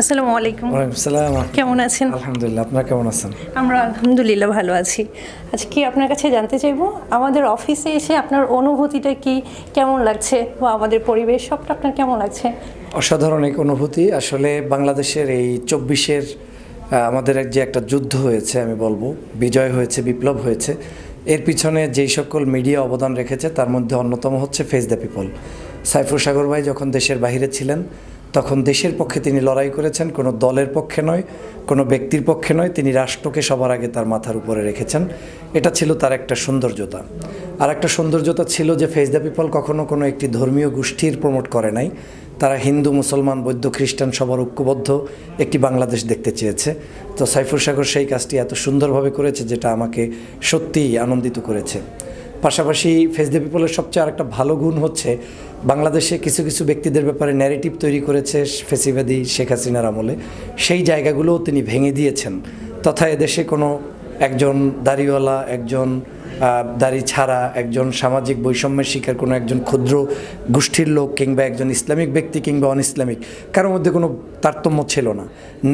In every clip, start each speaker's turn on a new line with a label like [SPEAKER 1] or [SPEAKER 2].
[SPEAKER 1] আসসালামু আলাইকুম।
[SPEAKER 2] ওয়ালাইকুম সালাম
[SPEAKER 1] কেমন আছেন?
[SPEAKER 2] আলহামদুলিল্লাহ আপনারা কেমন আছেন?
[SPEAKER 1] আমরা আলহামদুলিল্লাহ ভালো আছি। আজকে আপনার কাছে জানতে চাইব? আমাদের অফিসে এসে আপনার অনুভূতিটা কি? কেমন লাগছে? বা আমাদের পরিবেশ সবটা আপনার কেমন লাগছে?
[SPEAKER 2] অসাধারণ এক অনুভূতি। আসলে বাংলাদেশের এই চব্বিশের আমাদের যে একটা যুদ্ধ হয়েছে আমি বলব বিজয় হয়েছে বিপ্লব হয়েছে এর পিছনে যেই সকল মিডিয়া অবদান রেখেছে তার মধ্যে অন্যতম হচ্ছে face the people Saifur Sagar ভাই যখন দেশের বাইরে ছিলেন তখন দেশের পক্ষে তিনি লড়াই করেছেন, কোনো দলের পক্ষে নয়, কোনো ব্যক্তির পক্ষে নয়, তিনি রাষ্ট্রকে সবার আগে তার মাথার উপরে রেখেছেন। এটা ছিল তার একটা সৌন্দর্যতা। আর একটা সৌন্দর্যতা ছিল যে ফেস দ্য পিপল কখনো কোনো একটি ধর্মীয় গোষ্ঠীর প্রমোট করে নাই। তারা হিন্দু, মুসলমান, বৌদ্ধ, খ্রিস্টান, সবার ঐক্যবদ্ধ একটি বাংলাদেশ দেখতে চেয়েছে। তো সাইফুর সাগর সেই কাজটি এত সুন্দরভাবে করেছে যেটা আমাকে সত্যিই আনন্দিত করেছে। পাশাপাশি ফেস দ্য পিপলের সবচেয়ে আরেকটা ভালো গুণ হচ্ছে, বাংলাদেশে কিছু কিছু ব্যক্তিদের ব্যাপারে ন্যারেটিভ তৈরি করেছে ফেসিবাদী শেখ হাসিনার আমলে। সেই জায়গাগুলোও তিনি ভেঙে দিয়েছেন। তথা এদেশে কোনো একজন দাড়িওয়ালা, একজন দাড়ি ছাড়া, একজন সামাজিক বৈষম্যের শিকার, কোনো একজন ক্ষুদ্র গোষ্ঠীর লোক কিংবা একজন ইসলামিক ব্যক্তি কিংবা অন ইসলামিক কারোর মধ্যে কোনো তারতম্য ছিল না।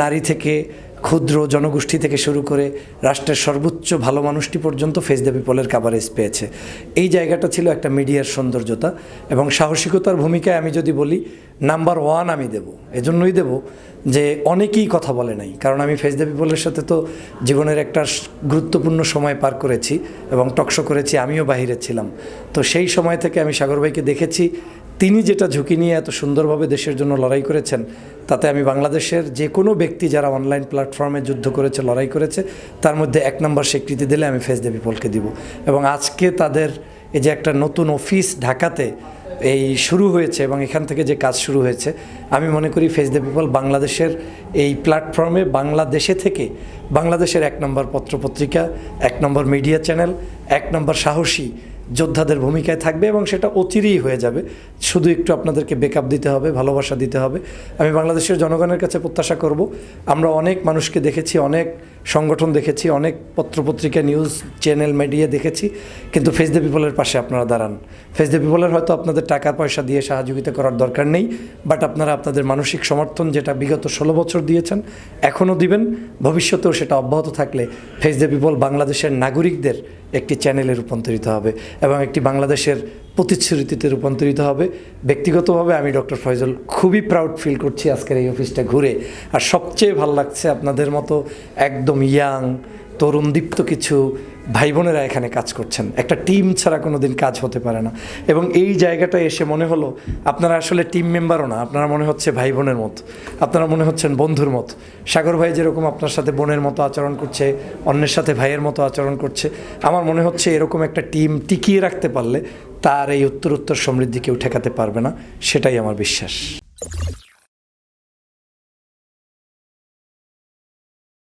[SPEAKER 2] নারী থেকে ক্ষুদ্র জনগোষ্ঠী থেকে শুরু করে রাষ্ট্রের সর্বোচ্চ ভালো মানুষটি পর্যন্ত ফেস দ্য পিপলের কাভারেজ পেয়েছে। এই জায়গাটা ছিল একটা মিডিয়ার সৌন্দর্যতা এবং সাহসিকতার ভূমিকায় আমি যদি বলি, নাম্বার ওয়ান আমি দেব। এজন্যই দেব যে অনেকেই কথা বলে নাই, কারণ আমি ফেস দ্য পিপলের সাথে তো জীবনের একটা গুরুত্বপূর্ণ সময় পার করেছি এবং টকশো করেছি, আমিও বাহিরে ছিলাম। তো সেই সময় থেকে আমি সাগর ভাইকে দেখেছি তিনি যেটা ঝুঁকি নিয়ে এত সুন্দরভাবে দেশের জন্য লড়াই করেছেন, তাতে আমি বাংলাদেশের যে কোনো ব্যক্তি যারা অনলাইন প্ল্যাটফর্মে যুদ্ধ করেছে, লড়াই করেছে, তার মধ্যে এক নম্বর স্বীকৃতি দিলে আমি ফেস দ্য পিপলকে দিব। এবং আজকে তাদের এই যে একটা নতুন অফিস ঢাকাতে এই শুরু হয়েছে এবং এখান থেকে যে কাজ শুরু হয়েছে, আমি মনে করি ফেস দ্য পিপল বাংলাদেশের এই প্ল্যাটফর্মে বাংলাদেশে থেকে বাংলাদেশের এক নম্বর পত্রপত্রিকা, এক নম্বর মিডিয়া চ্যানেল এক নম্বর সাহসী যোদ্ধাদের ভূমিকায় থাকবে এবং সেটা অচিরেই হয়ে যাবে। শুধু একটু আপনাদেরকে বেকআপ দিতে হবে, ভালোবাসা দিতে হবে। আমি বাংলাদেশের জনগণের কাছে প্রত্যাশা করব। আমরা অনেক মানুষকে দেখেছি, অনেক সংগঠন দেখেছি, অনেক পত্রপত্রিকা নিউজ চ্যানেল মিডিয়া দেখেছি। কিন্তু ফেস দ্য পিপলের পাশে আপনারা দাঁড়ান। ফেস দ্য পিপলের হয়তো আপনাদের টাকা পয়সা দিয়ে সহযোগিতা করার দরকার নেই বাট আপনারা আপনাদের মানসিক সমর্থন যেটা বিগত ষোলো বছর দিয়েছেন, এখনও দিবেন। ভবিষ্যতেও সেটা অব্যাহত থাকলে ফেস দ্য পিপল বাংলাদেশের নাগরিকদের একটি চ্যানেলে রূপান্তরিত হবে এবং একটি বাংলাদেশের প্রতিশ্রুতিতে রূপান্তরিত হবে। ব্যক্তিগতভাবে আমি ডক্টর ফয়জল খুবই প্রাউড ফিল করছি আজকের এই অফিসটা ঘুরে। আর সবচেয়ে ভালো লাগছে আপনাদের মতো একদম ইয়াং তরুণ দীপ্ত কিছু ভাই বোনেরা এখানে কাজ করছেন। একটা টিম ছাড়া কোনো দিন কাজ হতে পারে না। এবং এই জায়গাটা এসে মনে হলো, আপনারা আসলে টিম মেম্বারও না, আপনারা মনে হচ্ছে ভাই বোনের মতো, আপনারা মনে হচ্ছেন বন্ধুর মতো। সাগর ভাই যেরকম আপনার সাথে বোনের মতো আচরণ করছে, অন্যের সাথে ভাইয়ের মতো আচরণ করছে, আমার মনে হচ্ছে এরকম একটা টিম টিকিয়ে রাখতে পারলে তার এই উত্তর উত্তর সমৃদ্ধি কেউ ঠেকাতে পারবে না, সেটাই আমার বিশ্বাস।